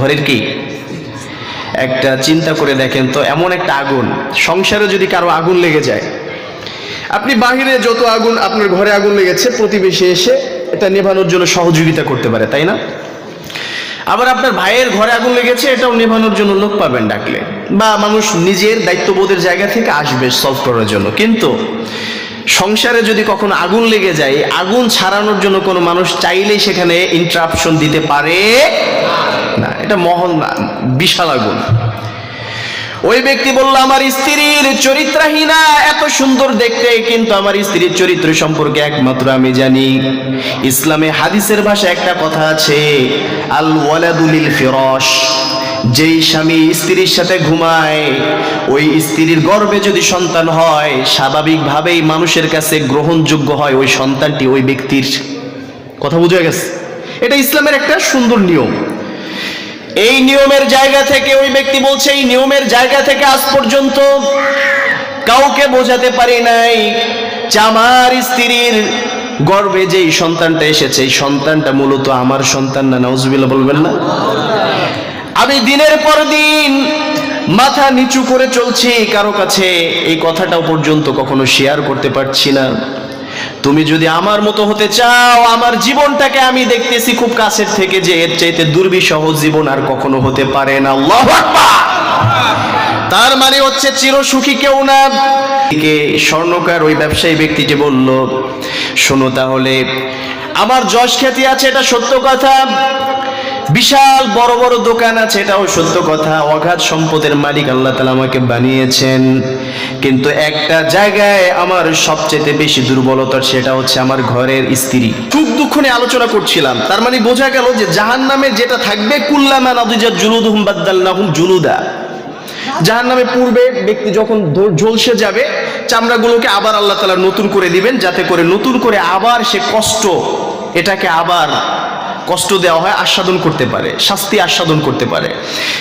ঘরের কি? একটা চিন্তা করে দেখেন তো, এমন একটা আগুন, সংসারে যদি কারও আগুন লেগে যায়, আপনি বাহিরে যত আগুন আপনার ঘরে আগুন লেগেছে, প্রতিবেশী এসে এটা নেভানোর জন্য সহযোগিতা করতে পারে, তাই না? আবার আপনার ভাইয়ের ঘরে আগুন লেগেছে, এটাও নেভানোর জন্য লোক পাবেন ডাকলে, বা মানুষ নিজের দায়িত্ববোধের জায়গা থেকে আসবে সলভ করার জন্য। কিন্তু সংসারে যদি কখনো আগুন লেগে যায়, আগুন ছাড়ানোর জন্য কোনো মানুষ চাইলেই সেখানে ইন্টারাপশন দিতে পারে না, এটা মহল না, বিশাল আগুন। ওই ব্যক্তি বলল, আমার স্ত্রীর চরিত্রহীনা, এত সুন্দর দেখতে, কিন্তু আমার স্ত্রীর চরিত্র সম্পর্কে একমাত্র আমি জানি। ইসলামে হাদিসের ভাষায় একটা কথা আছে আল ওয়ালাদুলিল ফিরস যেই স্বামী স্ত্রীর সাথে ঘুমায়, ওই স্ত্রীর গর্বে যদি সন্তান হয়, স্বাভাবিকভাবেই মানুষের কাছে গ্রহণযোগ্য হয় ওই সন্তানটি ওই ব্যক্তির। কথা বুঝে গেছে? এটা ইসলামের একটা সুন্দর নিয়ম। এই নিয়মের জায়গা থেকে ওই ব্যক্তি বলছে, এই নিয়মের জায়গা থেকে আজ পর্যন্ত কাউকে বোঝাতে পারি নাই যে আমার স্ত্রীর গর্ভে যেই সন্তানটা এসেছে, এই সন্তানটা মূলত আমার সন্তান না, নাউজুবিল্লাহ বলবেন না? আমি দিনের পর দিন মাথা নিচু করে চলছি, কারও কাছে এই কথাটাও পর্যন্ত কখনো শেয়ার করতে পারছি না। তুমি যদি আমার মতো হতে চাও, আমার জীবনটাকে আমি দেখতেছি খুব কাছের থেকে যে এর চাইতে দুর্বিষহ জীবন আর কখনো হতে পারে না। তার মানে হচ্ছে চিরসুখী কেউ না। স্বর্ণকার ওই ব্যবসায়ী ব্যক্তিটি বলল, শোনো তাহলে, আমার যশ খ্যাতি আছে, এটা সত্য কথা। বিশাল বড় বড় দোকান আছে, এটাও সত্য কথা। অগাধ সম্পদের মালিক আল্লাহ তালা আমাকে বানিয়েছেন। কিন্তু একটা জায়গায় আমার সবচেয়ে বেশি দুর্বলতা সেটা হচ্ছে আমার ঘরের স্ত্রী। সুখ দুঃখ নিয়ে আলোচনা করছিলাম। তার মানে বোঝা গেল যে জাহান নামে যেটা থাকবে, কুল্লামা নাদিজা জুলুদুহুম বাদ্দাল্লাহুম জুলুদা। জাহান নামে পূর্বে ব্যক্তি যখন ঝলসে যাবে, চামড়াগুলোকে আবার আল্লাহ তালা নতুন করে দিবেন, যাতে করে নতুন করে আবার সে কষ্ট, এটাকে আবার কষ্ট দেওয়া হয়, আস্বাদন করতে পারে, শাস্তি আস্বাদন করতে পারে।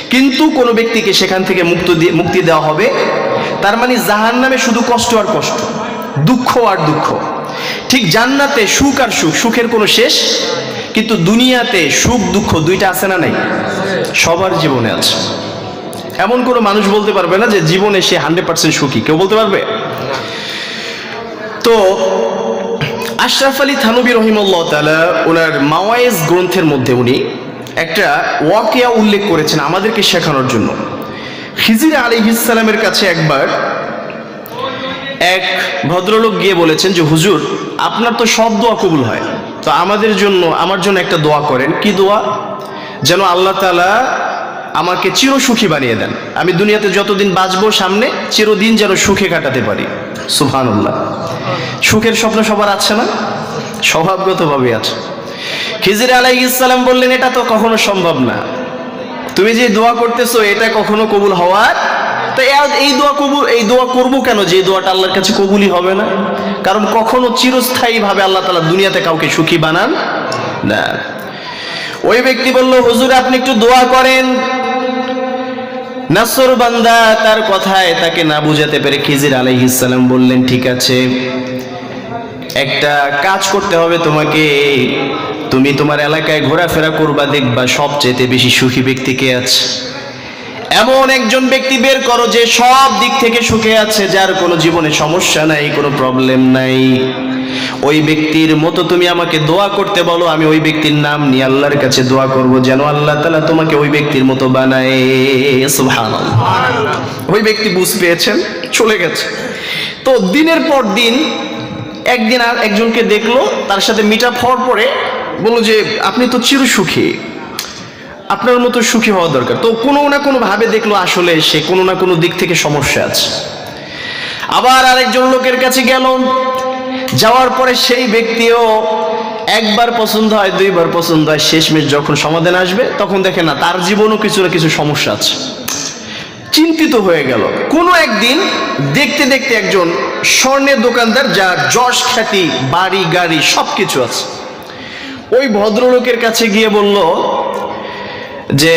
কিন্তু কোনো ব্যক্তিকে সেখান থেকে মুক্ত দিয়ে, মুক্তি দেওয়া হবে, তার মানে জাহান নামে শুধু কষ্ট আর কষ্ট, দুঃখ আর দুঃখ। ঠিক জান্নাতে সুখ আর সুখ, সুখের কোনো শেষ, কিন্তু দুনিয়াতে সুখ, দুঃখ দুইটা আছে না নাই? সবার জীবনে আছে। এমন কোনো মানুষ বলতে পারবে না যে জীবনে সে হান্ড্রেড পার্সেন্ট সুখী। কেউ বলতে পারবে? তো আশরাফ আলী থানবী তালা ওনার মাওয়াইজ গ্রন্থের মধ্যে উনি একটা ওয়াকিয়া উল্লেখ করেছেন আমাদেরকে শেখানোর জন্য। খিজির আলী ইসালামের কাছে একবার এক ভদ্রলোক গিয়ে বলেছেন যে, হুজুর, আপনার তো সব দোয়া কবুল হয়। তো আমাদের জন্য, আমার জন্য একটা দোয়া করেন। কি দোয়া? যেন আল্লাহ তালা আমাকে চির সুখী বানিয়ে দেন। আমি দুনিয়াতে যতদিন বাঁচবো সামনে চিরদিন যেন সুখে কাটাতে পারি। সুবহানাল্লাহ। সুখের স্বপ্ন সবার আছে না? স্বভাবগতভাবে আছে। খিজির আলাই ইসলাম বললেন, এটা তো কখনো সম্ভব না। তুমি যে দোয়া করতেছো, এটা কখনো কবুল হওয়ার? তো এই দোয়া কবুল, এই দোয়া করব কেন? যে দোয়াটা আল্লাহর কাছে কবুলই হবে না। কারণ কখনো চিরস্থায়ী ভাবে আল্লাহ তালা দুনিয়াতে কাউকে সুখী বানান না। ওই ব্যক্তি বলল, হুজুর, আপনি একটু দোয়া করেন। নাসর বান্দা তার কথায় তাকে না বুঝাতে পেরে খিজির আলাইহিসাল্লাম বললেন, ঠিক আছে, একটা কাজ করতে হবে তোমাকে। তুমি তোমার এলাকায় ঘোরাফেরা করবা, দেখবা সবচেয়ে বেশি সুখী ব্যক্তি কে আছে? এমন একজন ব্যক্তি বের করো যে সব দিক থেকে সুখে আছে, যার কোনো জীবনে সমস্যা নাই, কোনো প্রবলেম নাই। ওই ব্যক্তির মতো তুমি আমাকে দোয়া করতে বলো, আমি ওই ব্যক্তির নাম নিয়ে আল্লাহর কাছে দোয়া করব, যেন আল্লাহ তালা তোমাকে ওই ব্যক্তির মতো বানায়। ওই ব্যক্তি বুঝ পেয়েছেন, চলে গেছে। তো দিনের পর দিন একদিন আর একজনকে দেখল, তার সাথে মিট হওয়ার পরে বলল যে, আপনি তো চির সুখী আপনার মতো সুখী হওয়া দরকার। তো কোনো না কোনো ভাবে দেখল আসলে সে কোনো না কোনো দিক থেকে সমস্যা আছে। আবার আরেকজন লোকের কাছে গেল। যাওয়ার পরে সেই ব্যক্তিও একবার পছন্দ হয়, দুইবার পছন্দ হয়, শেষমেশ যখন সমাধান আসবে, তখন দেখে না, তার জীবনও কিছু না কিছু সমস্যা আছে। চিন্তিত হয়ে গেল। কোনো একদিন দেখতে দেখতে একজন স্বর্ণের দোকানদার যার যশ খ্যাতি, বাড়ি, গাড়ি সব কিছু আছে, ওই ভদ্রলোকের কাছে গিয়ে বলল যে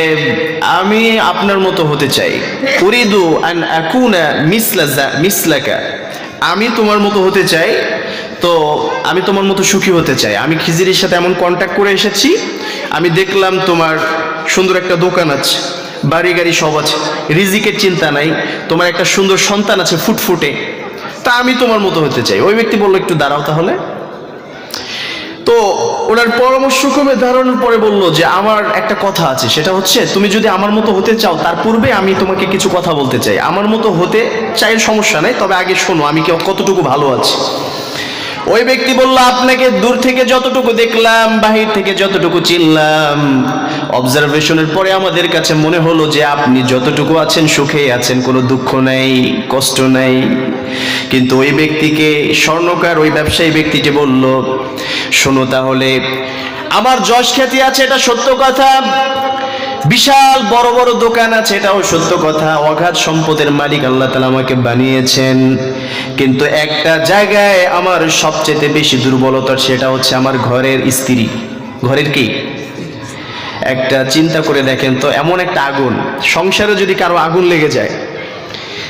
আমি আপনার মতো হতে চাই। উরিদু আন আকুনা মিসলা মিসলাকা। আমি তোমার মতো হতে চাই, তো আমি তোমার মতো সুখী হতে চাই। আমি খিজিরির সাথে এমন কন্ট্যাক্ট করে এসেছি, আমি দেখলাম তোমার সুন্দর একটা দোকান আছে, বাড়ি গাড়ি সব আছে, রিজিকের চিন্তা নাই, তোমার একটা সুন্দর সন্তান আছে ফুটফুটে, তা আমি তোমার মতো হতে চাই। ওই ব্যক্তি বলল, একটু দাঁড়াও তাহলে। তো ওনার পরামর্শ ক্রমে ধারণ পরে বলল যে আমার একটা কথা আছে, সেটা হচ্ছে তুমি যদি আমার মতো হতে চাও, তার পূর্বে আমি তোমাকে কিছু কথা বলতে চাই। আমার মতো হতে চাই সমস্যা নেই, তবে আগে শোনো, আমি কতটুকু ভালো আছি? ওই ব্যক্তি বলল, আপনাকে দূর থেকে যতটুকু দেখলাম, বাহির থেকে যতটুকু চিনলাম। অবজারভেশনের পরে আমাদের কাছে মনে হলো যে আপনি যতটুকু আছেন, সুখেই আছেন, কোনো দুঃখ নেই, কষ্ট নেই। কিন্তু ওই ব্যক্তিকে, স্বর্ণকার ওই ব্যবসায়ী ব্যক্তিটি বলল, শোনো তাহলে, আমার যশ খ্যাতি আছে, এটা সত্য কথা। বিশাল বড় বড় দোকান আছে, এটাও সত্য কথা। অগাধ সম্পদের মালিক আল্লাহ তালা আমাকে বানিয়েছেন। কিন্তু একটা জায়গায় আমার সবচেয়ে বেশি দুর্বলতা সেটা হচ্ছে আমার ঘরের স্ত্রী। ঘরের কি? একটা চিন্তা করে দেখেন তো, এমন একটা আগুন। সংসারে যদি কারও আগুন লেগে যায়,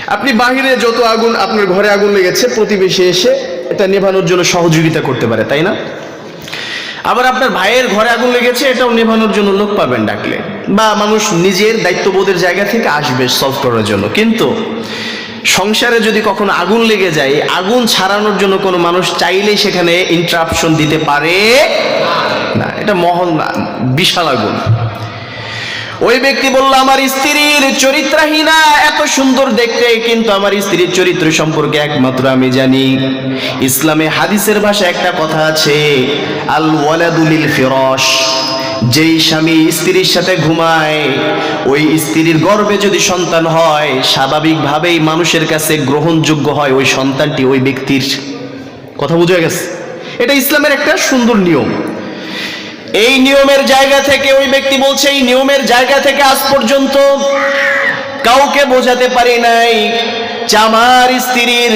আপনি বাহিরে যত আগুন আপনার ঘরে আগুন লেগেছে, প্রতিবেশী এসে এটা নেভানোর জন্য সহযোগিতা করতে পারে, তাই না? আবার আপনার ভাইয়ের ঘরে আগুন লেগেছে, এটাও নেভানোর জন্য লোক পাবেন ডাকলে। বা মানুষ নিজের দায়িত্ববোধের জায়গা থেকে আসবে সলভ করার জন্য। কিন্তু সংসারে যদি কখনো আগুন লেগে যায়, আগুন ছাড়ানোর জন্য কোনো মানুষ চাইলেই সেখানে ইন্টারাপশন দিতে পারে না। এটা মহল না বিশাল আগুন। ওই ব্যক্তি বলল, আমার স্ত্রীর চরিত্রহীনা, এত সুন্দর দেখতে, কিন্তু আমার স্ত্রীর চরিত্র সম্পর্কে একমাত্র আমি জানি। ইসলামে হাদিসের ভাষায় একটা কথা আছে আল ওয়ালাদুলিল ফিরস যেই স্বামী স্ত্রীর সাথে ঘুমায়, ওই স্ত্রীর গর্ভে যদি সন্তান হয়, স্বাভাবিকভাবেই মানুষের কাছে গ্রহণযোগ্য হয় ওই সন্তানটি ওই ব্যক্তির। কথা বুঝে গেছে? এটা ইসলামের একটা সুন্দর নিয়ম। এই নিয়মের জায়গা থেকে ওই ব্যক্তি বলছে, এই নিয়মের জায়গা থেকে আজ পর্যন্ত কাউকে বোঝাতে পারি নাই যে আমার স্ত্রীর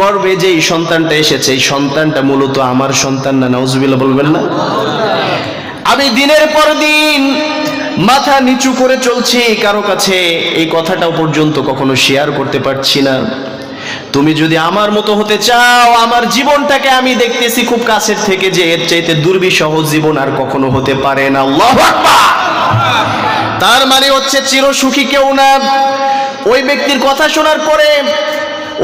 গর্ভে যেই সন্তানটা এসেছে, এই সন্তানটা মূলত আমার সন্তান না, নাউজুবিল্লাহ বলবেন না? আমি দিনের পর দিন মাথা নিচু করে চলছি, কারও কাছে এই কথাটাও পর্যন্ত কখনো শেয়ার করতে পারছি না। তুমি যদি আমার মতো হতে চাও, আমার জীবনটাকে আমি দেখতেছি খুব কাছের থেকে যে এর চাইতে দুর্বিসহ জীবন আর কখনো হতে পারে না। তার মানে হচ্ছে চির সুখী কেউ না। ওই ব্যক্তির কথা শোনার পরে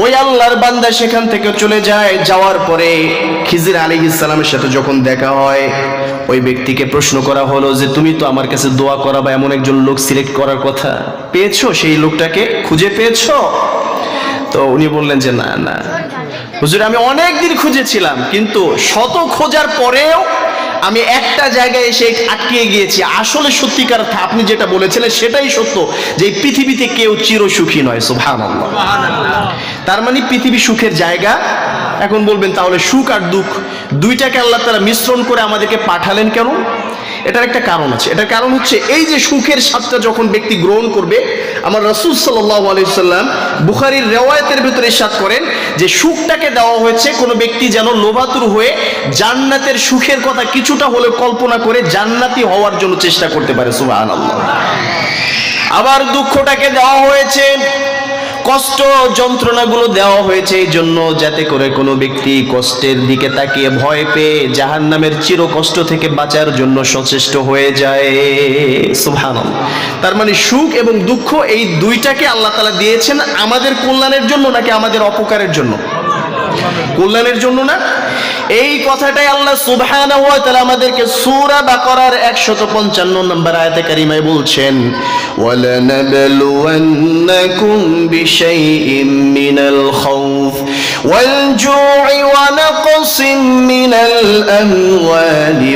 ওই আল্লাহর বান্দা সেখান থেকে চলে যায়। যাওয়ার পরে খিজির আলী ইসলামের সাথে যখন দেখা হয়, ওই ব্যক্তিকে প্রশ্ন করা হলো যে, তুমি তো আমার কাছে দোয়া করা বা এমন একজন লোক সিলেক্ট করার কথা পেয়েছ? সেই লোকটাকে খুঁজে পেয়েছ? তো উনি বললেন যে, না না। হুজুর, আমি অনেক দিন খুঁজেছিলাম, কিন্তু শত খোঁজার পরেও আমি একটা জায়গায় এসে আটকে গিয়েছি। আসলে সত্যিকার আপনি যেটা বলেছিলেন, সেটাই সত্য যে এই পৃথিবীতে কেউ চির সুখী নয় সুবহান তার মানে পৃথিবী সুখের জায়গা। এখন বলবেন, তাহলে সুখ আর দুঃখ, দুইটাকে আল্লাহ তারা মিশ্রণ করে আমাদেরকে পাঠালেন কেন? এটার একটা কারণ আছে। এটার কারণ হচ্ছে এই যে সুখের স্বাদটা যখন ব্যক্তি গ্রহণ করবে, আমার রসুল সাল্লাহ বুখারির রেওয়ায়তের ভিতরে সাত করেন যে সুখটাকে দেওয়া হয়েছে কোনো ব্যক্তি যেন লোভাতুর হয়ে জান্নাতের সুখের কথা কিছুটা হলে কল্পনা করে জান্নাতি হওয়ার জন্য চেষ্টা করতে পারে সুবাহ আবার দুঃখটাকে দেওয়া হয়েছে কষ্ট যন্ত্রণাগুলো দেওয়া হয়েছে এই জন্য যাতে করে কোনো ব্যক্তি কষ্টের দিকে তাকিয়ে ভয় পেয়ে জাহান নামের চির কষ্ট থেকে বাঁচার জন্য সচেষ্ট হয়ে যায়। সুভান তার মানে সুখ এবং দুঃখ এই দুইটাকে আল্লাহ তালা দিয়েছেন আমাদের কল্যাণের জন্য নাকি আমাদের অপকারের জন্য? কল্যাণের জন্য না এই কথাটাই আল্লাহ সুবহানাহু ওয়া তাআলা আমাদেরকে সূরা বাকারার 155 নম্বর আয়াতে কারিমায় বলছেন, ওয়ালানাবলুওয়ান্নাকুম বিশাইইম মিনাল খাউফ ওয়াল জু'i ওয়া নাকসিম মিনাল আমওয়ালি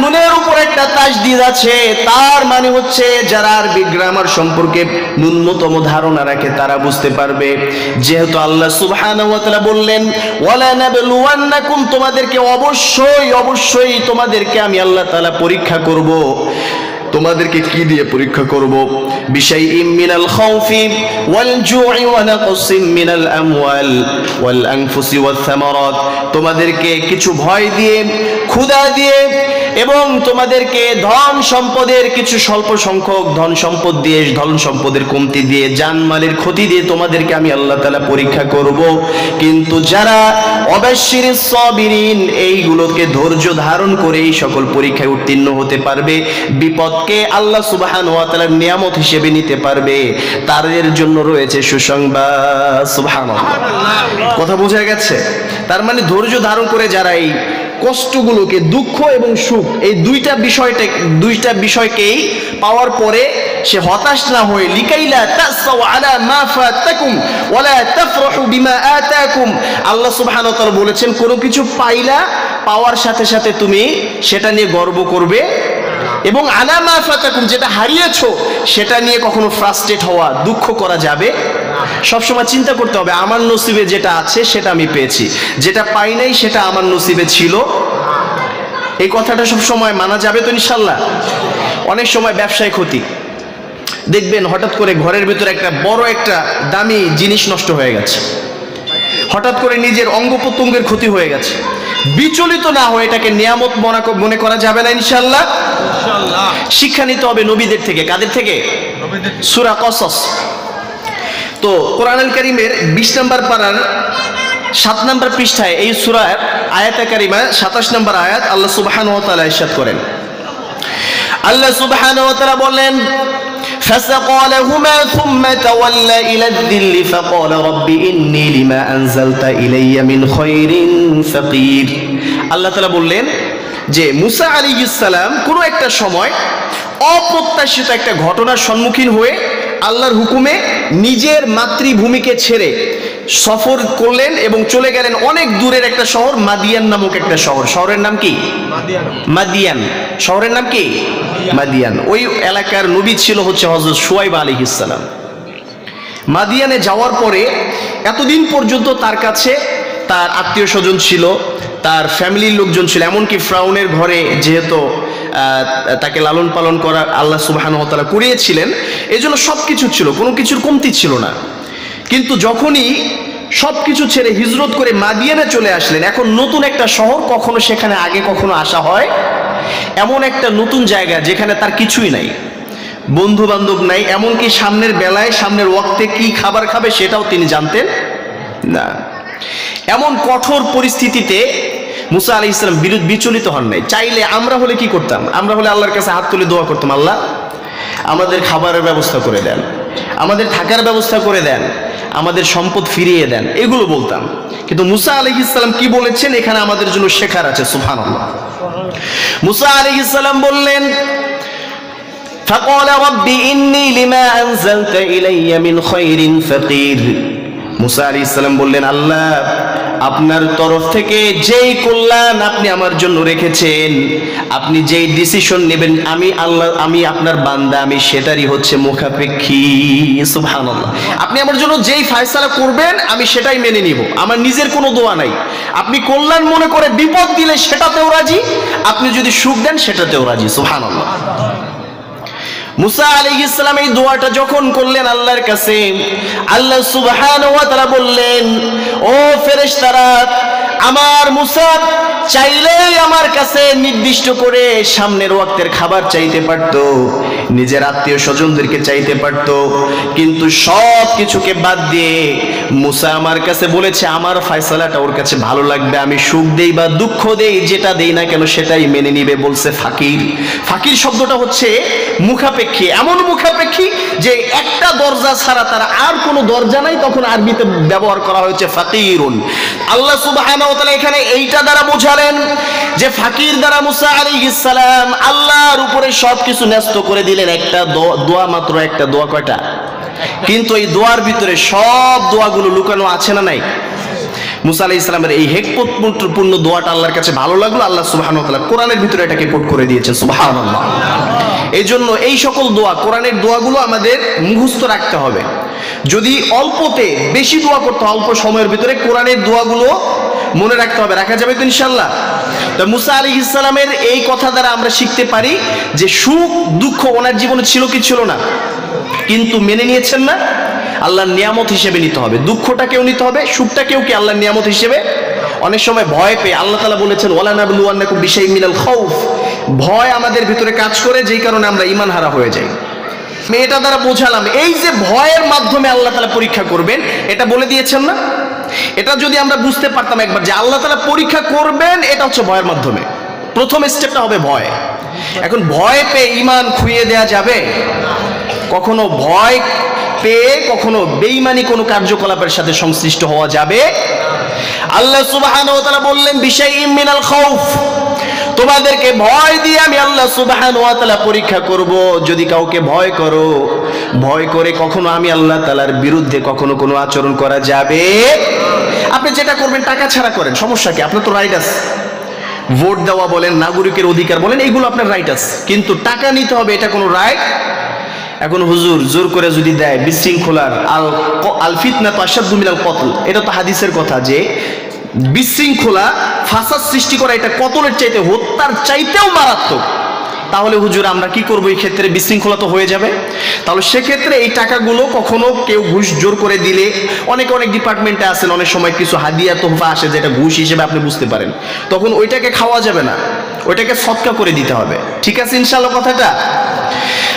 নুনের উপর একটা তাসদিদ আছে। তার মানে হচ্ছে, যারা আরবি গ্রামার সম্পর্কে ন্যূনতম ধারণা রাখে, তারা বুঝতে পারবে। যেহেতু আল্লাহ সুবহানাহু ওয়া তাআলা বললেন, ওয়ালা নাবলুয়ান্নাকুম, তোমাদেরকে অবশ্যই অবশ্যই তোমাদেরকে আমি আল্লাহ তাআলা পরীক্ষা করব। তোমাদেরকে কি দিয়ে পরীক্ষা করব? বিষয় মিনাল খাউফি ওয়াল জু'i ওয়া নাকসিম মিনাল আমওয়াল ওয়াল আনফুসি ওয়াল থামারাত তোমাদেরকে কিছু ভয় দিয়ে, ক্ষুধা দিয়ে এবং তোমাদেরকে ধন সম্পদের কিছু স্বল্প সংখ্যক ধন সম্পদ দিয়ে, ধন সম্পদের কমতি দিয়ে, জানমালের ক্ষতি দিয়ে তোমাদেরকে আমি আল্লাহ তাআলা পরীক্ষা করব। কিন্তু যারা অবশ্যির সবিরিন, এইগুলোকে ধৈর্য ধারণ করে এই সকল পরীক্ষায় উত্তীর্ণ হতে পারবে। বিপদকে আল্লাহ সুবহান ওয়া তাআলার নিয়ামত হিসেবে নিতে পারবে তাদের জন্য রয়েছে সুসংবাদ। সুবহানাল্লাহ। কথা বোঝা গেছে? তার মানে ধৈর্য ধারণ করে যারা এই কষ্টগুলোকে দুঃখ এবং সুখ এই দুইটা বিষয়টা দুইটা বিষয়কেই পাওয়ার পরে সে হতাশ না হয়ে লিকাইলা তাসাউ আলা মা ফাতাকুম ওয়ালা তাফরাহু বিমা আতাকুম। আল্লাহ সুবহানাহু ওয়া তাআলা বলেছেন কোনো কিছু পাইলা পাওয়ার সাথে সাথে তুমি সেটা নিয়ে গর্ব করবে এবং আলা মা ফাতাকুম, যেটা হারিয়েছো, সেটা নিয়ে কখনো ফ্রাস্ট্রেট হওয়া, দুঃখ করা যাবে? সবসময় চিন্তা করতে হবে, আমার নসিবে যেটা আছে, সেটা আমি পেয়েছি। যেটা পাই নাই, সেটা আমার নসিবে ছিল। এই কথাটা সব সময় মানা যাবে তো ইনশাল্লাহ? অনেক সময় ব্যবসায় ক্ষতি। দেখবেন হঠাৎ করে ঘরের ভিতরে একটা বড় একটা দামি জিনিস নষ্ট হয়ে গেছে। হঠাৎ করে নিজের অঙ্গ প্রত্যঙ্গের ক্ষতি হয়ে গেছে। বিচলিত না হয়ে এটাকে নিয়ামত মনে মনে করা যাবে না ইনশাল্লাহ শিক্ষা নিতে হবে নবীদের থেকে। কাদের থেকে? সুরা কসস। তো কোরআনুল করিমের বিশ নম্বর পাড়ার সাত নম্বর পৃষ্ঠায় এই সুরার আয়াতে কারিমা সাতাশ নম্বর আয়াত আল্লাহ সুবহান তাআলা করেন। আল্লাহ সুবহান ও তাআলা বলেন فسقى لهما ثم تولى إلى الذل فقال رب إني لما أنزلت إلي من خير فقير আল্লাহ তাআলা বললেন যে মুসা আলী ইসালাম কোনো একটা সময় অপ্রত্যাশিত একটা ঘটনার সম্মুখীন হয়ে আল্লাহর হুকুমে নিজের মাতৃভূমিকে ছেড়ে সফর করলেন এবং চলে গেলেন অনেক দূরের একটা শহর, মাদিয়ান নামক একটা শহর। শহরের নাম কি? মাদিয়ান। শহরের নাম কি? মাদিয়ান। ওই এলাকার নবী ছিল হচ্ছে হজরত সুয়াইব আলী ইসালাম মাদিয়ানে যাওয়ার পরে এতদিন পর্যন্ত তার কাছে তার আত্মীয় স্বজন ছিল, তার ফ্যামিলির লোকজন ছিল, এমনকি ফ্রাউনের ঘরে যেহেতু তাকে লালন পালন করা আল্লাহ সুবাহান তালা করিয়েছিলেন এই জন্য সব কিছু ছিল, কোনো কিছুর কমতি ছিল না। কিন্তু যখনই সব কিছু ছেড়ে হিজরত করে মাদিয়ানে চলে আসলেন, এখন নতুন একটা শহর কখনো সেখানে আগে কখনো আসা হয়? এমন একটা নতুন জায়গা যেখানে তার কিছুই নাই। বন্ধু বান্ধব নাই, এমনকি সামনের বেলায়, সামনের ওয়াক্তে কি খাবার খাবে সেটাও তিনি জানতেন না। এমন কঠোর পরিস্থিতিতে মুসা আলি ইসলাম বিরুদ্ধ বিচলিত হন নাই। চাইলে আমরা হলে কি করতাম? আমরা হলে আল্লাহর কাছে হাত তুলে দোয়া করতাম, আল্লাহ, আমাদের খাবারের ব্যবস্থা করে দেন। আমাদের থাকার ব্যবস্থা করে দেন আমাদের সম্পদ ফিরিয়ে দেন এগুলো বলতাম কিন্তু মুসা আলি ইসলাম কি বলেছেন এখানে আমাদের জন্য শেখার আছে সুফান মুসা আলি ইসলাম বললেন فقال رب إني لما أنزلت إلي من خير فقير মুসা আলী ইসলাম বললেন আল্লাহ আপনার তরফ থেকে যেই কল্যাণ আপনি আমার জন্য রেখেছেন, আপনি যেই ডিসিশন নেবেন, আমি আল্লাহ, আমি আপনার বান্দা, আমি সেটারই হচ্ছে মুখাপেক্ষী। সুবহানাল্লাহ। আপনি আমার জন্য যেই ফায়সালা করবেন, আমি সেটাই মেনে নিব। আমার নিজের কোনো দোয়া নাই। আপনি কল্যাণ মনে করে বিপদ দিলে সেটাতেও রাজি, আপনি যদি সুখ দেন, সেটাতেও রাজি। সুবহানাল্লাহ। মুসা আলী ইসলাম এই দোয়াটা যখন করলেন আল্লাহর কাছে আল্লাহ সুবহান বললেন ও ফেরেশতারা আমার মুসা চাইলেই আমার কাছে নির্দিষ্ট করে সামনের ওয়াক্তের খাবার চাইতে পারতো, নিজের আত্মীয় স্বজনদেরকে চাইতে পারতো, কিন্তু সব কিছুকে বাদ দিয়ে মুসা আমার কাছে বলেছে, আমার ফয়সালাটা ওর কাছে ভালো লাগবে, আমি সুখ দেই বা দুঃখ দেই, যেটা দেই না কেন সেটাই মেনে নিবে, বলছে ফাকির। ফাকির শব্দটা হচ্ছে মুখাপেক্ষী, এমন মুখাপেক্ষী যে একটা দরজা ছাড়া তার আর কোনো দরজা নাই, তখন আরবিতে ব্যবহার করা হয়েছে ফাকিরুন। আল্লাহ ওয়া এখানে এইটা দ্বারা বোঝালেন যে ফাকির দ্বারা মুসা আলাইহিস সালাম আল্লাহর উপরে সবকিছু ন্যস্ত করে দিলেন। একটা দোয়া মাত্র, একটা দোয়া কয়টা? কিন্তু এই দোয়ার ভিতরে সব দোয়াগুলো লুকানো আছে না নাই? মুসা ইসলামের এই দোয়াটা আল্লাহর কাছে ভালো লাগল, আল্লাহ কোরআনের ভিতরে এটাকে করে দিয়েছেন এই জন্য এই সকল দোয়া, কোরআনের দোয়াগুলো আমাদের মুখস্থ রাখতে হবে। যদি অল্পতে, বেশি দোয়া করতে অল্প সময়ের ভিতরে কোরআনের দোয়াগুলো মনে রাখতে হবে, রাখা যাবে তো ইনশাল্লাহ তো মুসা আলী ইসলামের এই কথা দ্বারা আমরা শিখতে পারি যে সুখ, দুঃখ ওনার জীবনে ছিল কি ছিল না। কিন্তু মেনে নিয়েছেন না, আল্লাহর নিয়ামত হিসেবে নিতে হবে। দুঃখটাকেও নিতে হবে সুখটাকেও কি আল্লাহর নিয়ামত হিসেবে? অনেক সময় ভয় পেয়ে আল্লাহ তালা বলেছেন ওয়ালানাবলু আন্নাকুম বিশাই মিনাল খৌফ ভয় আমাদের ভিতরে কাজ করে, যেই কারণে আমরা ইমান হারা হয়ে যাই। আমি এটা দ্বারা বোঝালাম, এই যে ভয়ের মাধ্যমে আল্লাহ তালা পরীক্ষা করবেন, এটা বলে দিয়েছেন না? এটা যদি আমরা বুঝতে পারতাম একবার যে আল্লাহ তালা পরীক্ষা করবেন, এটা হচ্ছে ভয়ের মাধ্যমে। প্রথম স্টেপটা হবে ভয়। এখন ভয় পেয়ে ইমান খুইয়ে দেয়া যাবে? কখনো ভয় পেয়ে কখনো বেইমানি কোনো কার্যকলাপের সাথে সংশ্লিষ্ট হওয়া যাবে? আল্লাহ সুবাহান ওয়া তাআলা বললেন, বিশাইইম ইমিনাল খৌফ তোমাদেরকে ভয় দিয়ে আমি আল্লাহ সুবহান ওয়া তাআলা পরীক্ষা করব। যদি কাউকে ভয় করো ভয় করে কখনো আমি আল্লাহ তালার বিরুদ্ধে কখনো কোনো আচরণ করা যাবে? আপনি যেটা করবেন, টাকা ছাড়া করেন। সমস্যা কি? আপনার তো রাইট আছে। ভোট দেওয়া বলেন, নাগরিকের অধিকার বলেন, এগুলো আপনার রাইট আছে। কিন্তু টাকা নিতে হবে, এটা কোনো রাইট এখন হুজুর, জোর করে যদি দেয়, বিশৃঙ্খলার আল আল ফিতনা তো আসাদু মিনাল কতল। এটা তো হাদিসের কথা যে, বিশৃঙ্খলা, ফাসাদ সৃষ্টি করা এটা কতলের চাইতে, হত্যার চাইতেও মারাত্মক। তাহলে হুজুর, আমরা কি করব? এই ক্ষেত্রে বিশৃঙ্খলা তো হয়ে যাবে। তাহলে সেক্ষেত্রে এই টাকাগুলো কখনো কেউ ঘুষ জোর করে দিলে, অনেক অনেক ডিপার্টমেন্টে আছেন, অনেক সময় কিছু হাদিয়া, তোহফা আসে যেটা ঘুষ হিসেবে আপনি বুঝতে পারেন। তখন ওইটাকে খাওয়া যাবে না। ওইটাকে সৎকা করে দিতে হবে। ঠিক আছে ইনশাল্লাহ কথাটা?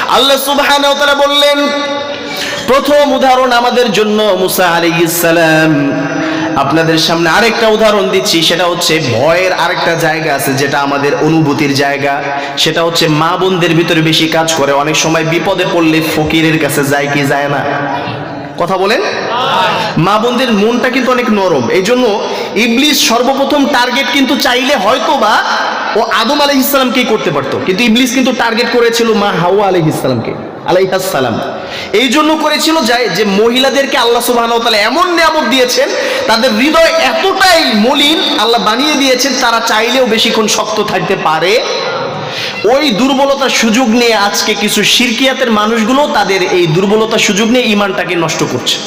আল্লাহ ওয়া তাআলা বললেন, প্রথম উদাহরণ আমাদের জন্য মুসা আলাইহিস সালাম। আপনাদের সামনে আরেকটা উদাহরণ দিচ্ছি, সেটা হচ্ছে ভয়ের আরেকটা জায়গা আছে যেটা আমাদের অনুভূতির জায়গা। সেটা হচ্ছে মা বোনদের ভিতরে বেশি কাজ করে। অনেক সময় বিপদে পড়লে ফকিরের কাছে যায় কি যায় না? কথা বলেন? মা বোনদের মনটা কিন্তু অনেক নরম। এই জন্য ইবলিস সর্বপ্রথম টার্গেট কিন্তু চাইলে হয়তো বা ও আদম আলহ ইসলামকেই করতে পারতো। কিন্তু ইবলিস কিন্তু টার্গেট করেছিল মা হাওয়া আলহ ইসলামকে আলাইহাসালাম এই জন্য করেছিল যায় যে মহিলাদেরকে আল্লাহ সুবাহ এমন নিয়ামত দিয়েছেন, তাদের হৃদয় এতটাই মলিন, আল্লাহ বানিয়ে দিয়েছেন, তারা চাইলেও বেশিক্ষণ শক্ত থাকতে পারে। ওই দুর্বলতার সুযোগ নিয়ে আজকে কিছু শিরকিয়াতের মানুষগুলো তাদের এই দুর্বলতার সুযোগ নিয়ে ইমানটাকে নষ্ট করছে।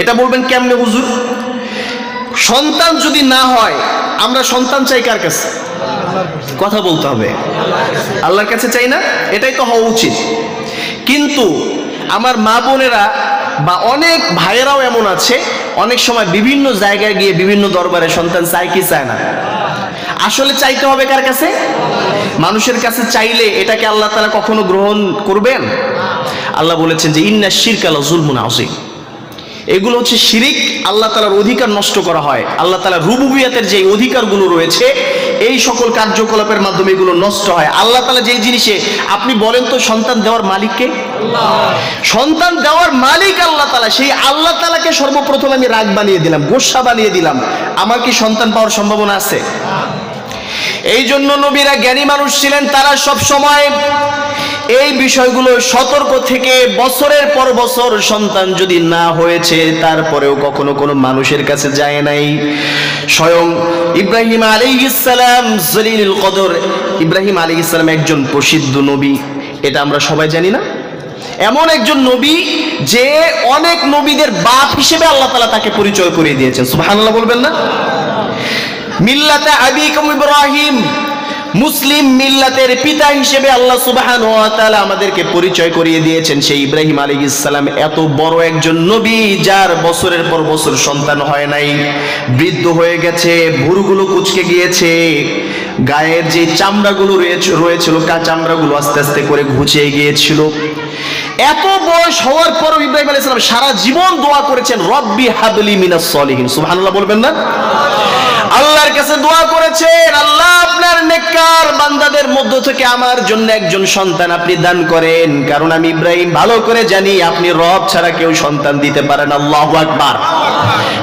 এটা বলবেন কেমনে হুজুর? সন্তান যদি না হয়, আমরা সন্তান চাই কার কাছে? কথা বলতে হবে। আল্লাহর কাছে চাই না? এটাই তো হওয়া উচিত। কিন্তু আমার মা বোনেরা বা অনেক ভাইয়েরাও এমন আছে, অনেক সময় বিভিন্ন জায়গায় গিয়ে বিভিন্ন দরবারে সন্তান চায় কি চায় না। আসলে চাইতে হবে কার কাছে? মানুষের কাছে চাইলে এটাকে আল্লাহ তালা কখনো গ্রহণ করবেন? আল্লাহ বলেছেন যে, ইন্না শিরকাল জুলমুন আসিম এগুলো হচ্ছে শিরিক, আল্লাহ তালার অধিকার নষ্ট করা হয়। আল্লাহ তালা রুবুবিয়াতের যে অধিকারগুলো রয়েছে এই সকল কার্যকলাপের মাধ্যমে এগুলো নষ্ট হয়। আল্লাহ তালা যেই জিনিসে, আপনি বলেন তো সন্তান দেওয়ার মালিককে? সন্তান দেওয়ার মালিক আল্লাহ তালা সেই আল্লাহ তালাকে সর্বপ্রথম আমি রাগ বানিয়ে দিলাম, গোসা বানিয়ে দিলাম। আমার কি সন্তান পাওয়ার সম্ভাবনা আছে? এই জন্য নবীরা জ্ঞানী মানুষ ছিলেন, তারা সব সময় এই বিষয়গুলো সতর্ক থেকে বছরের পর বছর সন্তান যদি না হয়েছে, তারপরেও কখনো কোনো মানুষের কাছে যায় নাই। স্বয়ং ইব্রাহিম আলী ইসালাম জলিল কদর, ইব্রাহিম আলী ইসলাম একজন প্রসিদ্ধ নবী। এটা আমরা সবাই জানি না? এমন একজন নবী যে অনেক নবীদের বাপ হিসেবে আল্লাহ তালা তাকে পরিচয় করিয়ে দিয়েছেন। সুবহানাল্লাহ বলবেন না? মিল্লাতে আবিকুম ইব্রাহিম। মুসলিম মিল্লাতের পিতা হিসেবে আল্লাহ সুবহান আমাদেরকে পরিচয় করিয়ে দিয়েছেন সেই ইব্রাহিম আলাইহিস সালাম। এত বড় একজন নবী যার বছরের পর বছর সন্তান হয় নাই। বৃদ্ধ হয়ে গেছে, ভুরুগুলো কুচকে গিয়েছে। গায়ের যে চামড়াগুলো রয়েছে, রয়েছিল কা চামড়াগুলো আস্তে আস্তে করে ঘুচিয়ে গিয়েছিল। এত বয়স হওয়ার পর ইব্রাহিম আলাইহিস সালাম সারা জীবন দোয়া করেছেন, রব্বি হাবলি মিনাস সলিহিন। বলবেন না? আল্লাহর কাছে দোয়া করেছেন, আল্লাহ আপনার নেককার বান্দাদের মধ্য থেকে আমার জন্য একজন সন্তান আপনি দান করেন। কারণ আমি ইব্রাহিম ভালো করে জানি, আপনি রব ছাড়া কেউ সন্তান দিতে পারেন। আল্লাহু আকবার।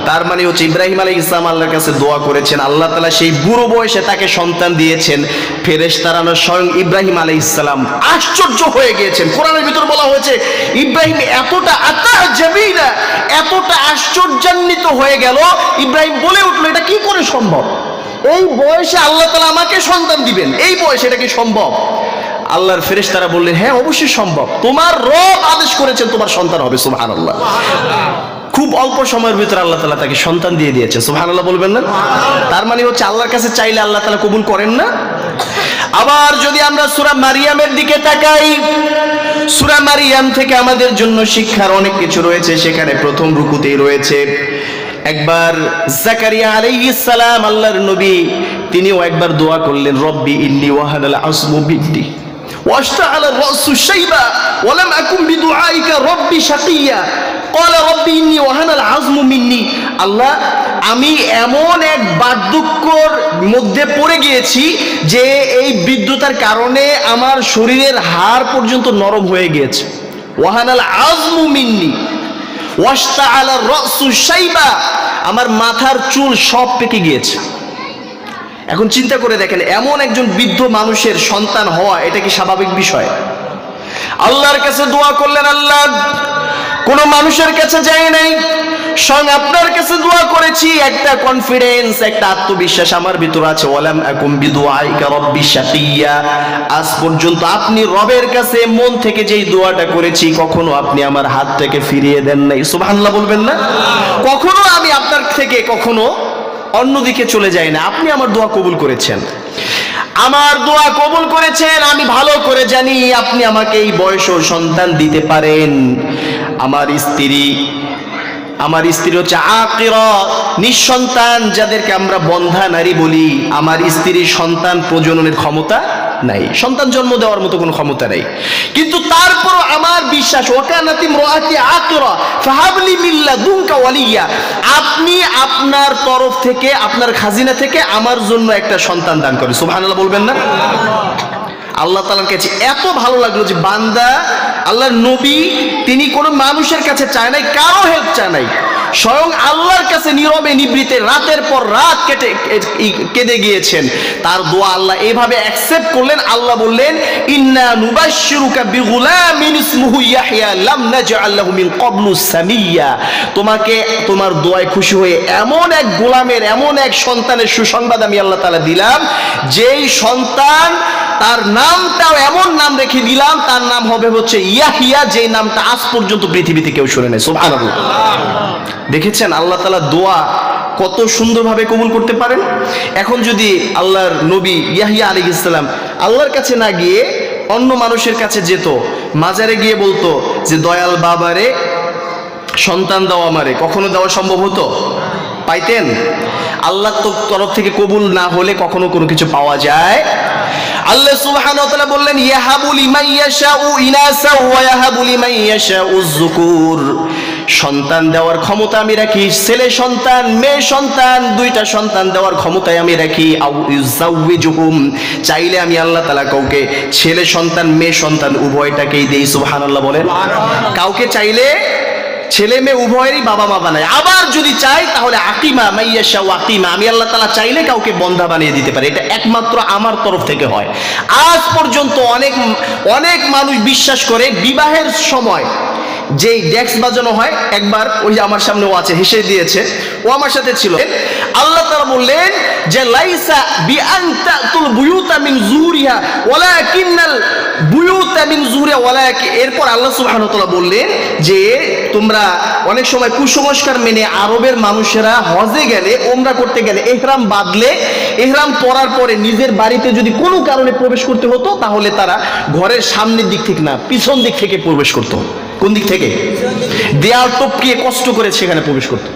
তার মানে হচ্ছে ইব্রাহিম আলাইহিস ইসলাম আল্লাহর কাছে দোয়া করেছেন, আল্লাহ তালা সেই বুড়ো বয়সে তাকে সন্তান দিয়েছেন। ফেরেশতারানো স্বয়ং ইব্রাহিম আলাইহিস ইসলাম আশ্চর্য হয়ে গিয়েছেন। কোরআনের ভিতর বলা হয়েছে, ইব্রাহিম এতটা আতা জামিলা এতটা আশ্চর্যান্বিত হয়ে গেল। ইব্রাহিম বলে উঠল, এটা কি করে সম্ভব? এই বয়সে আল্লাহ তালা আমাকে সন্তান দিবেন, এই বয়সে এটা কি সম্ভব? আল্লাহর ফেরেশ তারা বললেন হ্যাঁ অবশ্যই সম্ভব। তোমার রব আদেশ করেছেন, তোমার সন্তান হবে, সুবহানাল্লাহ। খুব অল্প সময়ের ভিতরে আল্লাহ তালা তাকে সন্তান দিয়ে দিয়েছেন সুহান আল্লাহ বলবেন না? তার মানে হচ্ছে আল্লাহর কাছে চাইলে আল্লাহ তালা কবুল করেন না। আবার যদি আমরা সুরা মারিয়ামের দিকে তাকাই, সুরা মারিয়াম থেকে আমাদের জন্য শিক্ষার অনেক কিছু রয়েছে, সেখানে প্রথম রুকুতেই রয়েছে, একবার জাকারিয়া আলাইহিস সালাম, আল্লাহর নবী, তিনিও একবার দোয়া করলেন, রব্বি ইন্নি ওয়াহানাল আসমু বিদ্দি ওয়াশতা আলা রাসু শাইবা ওয়ালাম আকুম বিদুআইকা রব্বি শাকিয়া। আল্লাহ, আমি এমন এক বার্ধক্যর মধ্যে পড়ে গিয়েছি যে এই বিদ্যুতার কারণে আমার শরীরের হাড় পর্যন্ত নরম হয়ে গিয়েছে। ওয়াহানাল আজমু মিন্নি। ওয়াস্তা আলা রসু সাইবা আমার মাথার চুল সব পেকে গিয়েছে। এখন চিন্তা করে দেখেন, এমন একজন বৃদ্ধ মানুষের সন্তান হওয়া এটা কি স্বাভাবিক বিষয়? আল্লাহর কাছে দোয়া করলেন, আল্লাহ কোন মানুষের কাছে যায় নাই। স্বয়ং আপনার কাছে দোয়া করেছি, একটা কনফিডেন্স একটা আত্মবিশ্বাস আমার ভিতর আছে। ওয়ালাম আকুম বিদুআইকা রব্বি শাকিয়া। আজ পর্যন্ত আপনি রবের কাছে মন থেকে যেই দোয়াটা করেছি, কখনো আপনি আমার হাত থেকে ফিরিয়ে দেন নাই। সুবহানাল্লাহ বলবেন না? কখনো আমি আপনার থেকে কখনো অন্যদিকে চলে যাই না। আপনি আমার দোয়া কবুল করেছেন। আমার দোয়া কবুল করেছেন, আমি ভালো করে জানি আপনি আমাকে এই বয়স সন্তান দিতে পারেন। আমার স্ত্রী আমার স্ত্রী হচ্ছে আকিরা, নিঃসন্তান, যাদেরকে আমরা বন্ধা নারী বলি। আমার স্ত্রীর সন্তান প্রজননের ক্ষমতা নাই। সন্তান জন্ম দেওয়ার মতো কোনো ক্ষমতা নেই। কিন্তু তারপর আমার বিশ্বাস ফাহাবলি মিল্লা ওয়ালিয়া, আপনি আপনার তরফ থেকে, আপনার খাজিনা থেকে আমার জন্য একটা সন্তান দান করেন। সুবহানাল্লাহ বলবেন না? আল্লাহ তালার কাছে এত ভালো লাগল যে বান্দা, আল্লাহর নবী, তিনি কোনো মানুষের কাছে চায় নাই, কারও হেল্প চায় নাই। স্বয়ং আল্লাহর কাছে নীরবে নিবৃতে রাতের পর রাত কেটে, কেঁদে গিয়েছেন। তার দোয়া আল্লাহ এইভাবে অ্যাকসেপ্ট করলেন। আল্লাহ বললেন, ইন্না নুবাশশিরুকা বিগুলামিন ইসমুহু ইয়াহইয়া লাম নাজআল লাহু মিন ক্বাবলু সামিয়্যা তোমাকে, তোমার দোয়ায় খুশি হয়ে এমন এক গোলামের, এমন এক সন্তানের সুসংবাদ আমি আল্লাহ তাআলা দিলাম, যেই সন্তান তার নামটাও এমন নাম রেখে দিলাম তার নাম হবে হচ্ছে ইয়াহিয়া, যে নামটা আজ পর্যন্ত পৃথিবীতে কেউ শুনে নেই। সুবহানাল্লাহ। দেখেছেন আল্লাহ তালা দোয়া কত সুন্দরভাবে কবুল করতে পারেন? এখন যদি আল্লাহর নবী ইয়াহিয়া আলী ইসলাম আল্লাহর কাছে না গিয়ে অন্য মানুষের কাছে যেত, মাজারে গিয়ে বলতো যে, দয়াল বাবারে, সন্তান দেওয়া আমারে। কখনো দেওয়া সম্ভব হতো? পাইতেন? আল্লাহ তরফ থেকে কবুল না হলে কখনো কোনো কিছু পাওয়া যায় আল্লাহ তাআলা বললেন ইয়াহাবু লিমান ইয়াশাউ ইনাসা ওয়া ইয়াহাবু লিমান ইয়াশাউ যুকুর। সন্তান দেওয়ার ক্ষমতা আমি রাখি ছেলে সন্তান মেয়ে সন্তান দুইটা সন্তান দেওয়ার ক্ষমতায় আমি রাখি। চাইলে আমি আল্লাহ তাআলা কাউকে ছেলে সন্তান মেয়ে সন্তান উভয়টাকেই দেই সুবহানাল্লাহ বলেন। কাউকে চাইলে ছেলে মেয়ে উভয়েরই বাবা মা বানায়। আবার যদি চাই তাহলে আকিমা, মাইয়াশা ও আকিমা, আমি আল্লাহ তালা চাইলে কাউকে বন্ধা বানিয়ে দিতে পারি। এটা একমাত্র আমার তরফ থেকে হয়। আজ পর্যন্ত অনেক অনেক মানুষ বিশ্বাস করে বিবাহের সময় যেই ডেক্স বাজানো হয়, একবার ওই আমার সামনে ও আছে, হেসে দিয়েছে। ও আমার সাথে ছিল। আল্লাহ তারা বললেন যে, লাইসা বিআনতা তুল বুয়ুতা মিন জুহুরিহা ওয়ালাকিন্নাল বুয়ুতা মিন জুহুরিহা ওয়ালাকি, এরপর আল্লাহ সুবহানাহু তাআলা বললেন যে, তোমরা অনেক সময় কুসংস্কার মেনে আরবের মানুষেরা হজে গেলে ওমরা করতে গেলে এহরাম বাঁধলে, এহরাম পরার পরে নিজের বাড়িতে যদি কোনো কারণে প্রবেশ করতে হতো, তাহলে তারা ঘরের সামনের দিক থেকে না, পিছন দিক থেকে প্রবেশ করতো। কোন দিক থেকে? দেয়াল টপকিয়ে কষ্ট করে সেখানে প্রবেশ করতো।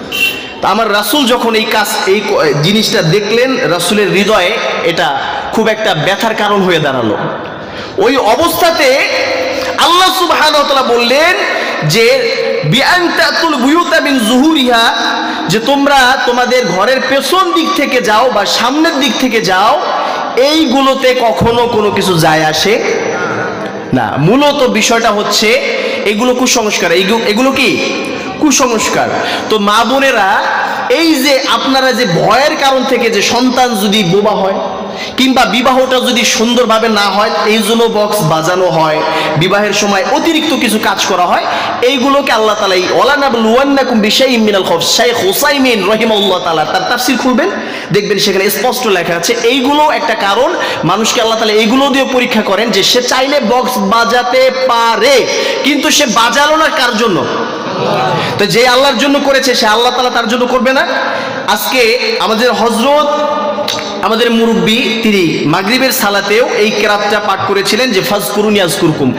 তা আমার রাসূল যখন এই কাজ, এই জিনিসটা দেখলেন, রাসূলের হৃদয়ে এটা খুব একটা ব্যথার কারণ হয়ে দাঁড়াল। ওই অবস্থাতে আল্লাহ তাআলা বললেন যে জুহুরিহা যে তোমরা তোমাদের ঘরের পেছন দিক থেকে যাও বা সামনের দিক থেকে যাও, এইগুলোতে কখনো কোনো কিছু যায় আসে না। মূলত বিষয়টা হচ্ছে এগুলো কুসংস্কার। এগুলো কি? কুসংস্কার। তো মা বোনেরা, এই যে আপনারা যে ভয়ের কারণ থেকে যে সন্তান যদি বোবা হয়, কিংবা বিবাহটা যদি সুন্দরভাবে না হয়, এই জন্য বক্স বাজানো হয়, বিবাহের সময় অতিরিক্ত কিছু কাজ করা হয়, এইগুলোকে আল্লাহ তালা এই ওলানাবুল ওয়ান্নাকুম বিশাই মিনাল খফ, শাইখ হুসাইমিন রহিমাল্লাহ তালা তার তাফসীর খুলবেন, দেখবেন সেখানে স্পষ্ট লেখা আছে, এইগুলো একটা কারণ, মানুষকে আল্লাহ তালা এইগুলো দিয়ে পরীক্ষা করেন যে সে চাইলে বক্স বাজাতে পারে, কিন্তু সে বাজালো না কার জন্য? তো যে আল্লাহর জন্য করেছে, সে আল্লাহ তালা তার জন্য করবে না? আজকে আমাদের হজরত আমাদের মুরব্বী, তিনি মাগরিবের সালাতেও এই কেরাতটা পাঠ করেছিলেন যে ফাজ করুন ইয়াজকুরকুম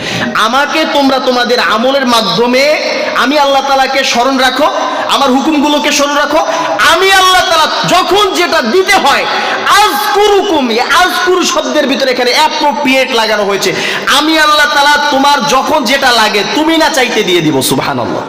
আমাকে তোমরা তোমাদের আমলের মাধ্যমে আমি আল্লাহ তালাকে স্মরণ রাখো, আমার হুকুমগুলোকে স্মরণ রাখো, আমি আল্লাহ তালা যখন যেটা দিতে হয় আজকুরুকুম আজকুর শব্দের ভিতরে এখানে অ্যাপ্রোপ্রিয়েট লাগানো হয়েছে। আমি আল্লাহ তালা তোমার যখন যেটা লাগে, তুমি না চাইতে দিয়ে দিব, সুবহানাল্লাহ।